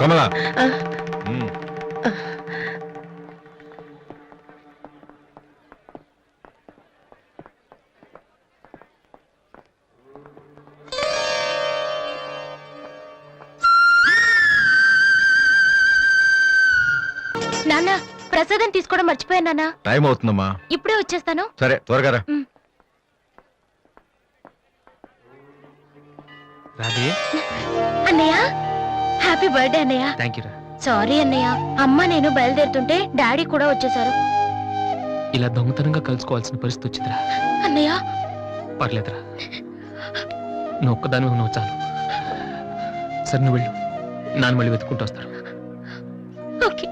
కమలా. నాన్న ప్రసాదం తీసుకోవడం మర్చిపోయాను నాన్న. టైం అవుతుందమ్మా. ఇప్పుడే వచ్చేస్తాను. సరే త్వరగా రా. రాధే? హ్యాపీ బర్త్డే అన్నయ్య. థ్యాంక్ యూ సారీ అన్నయ్య. అమ్మ నేను బయలుదేరుతుంటే డాడీ కూడా వచ్చేసారు ఇలా దొంగతనంగా కలుసుకోవాల్సిన పరిస్థితి వచ్చిందిరా. అన్నయ్య. పర్లేదురా. నువ్వు ఒక్కదాని నువ్వు చాలు. సరే నువ్వు వెళ్ళు. నాన్న మళ్ళీ వెతుక్కుంటూ వస్తారు. ఓకే.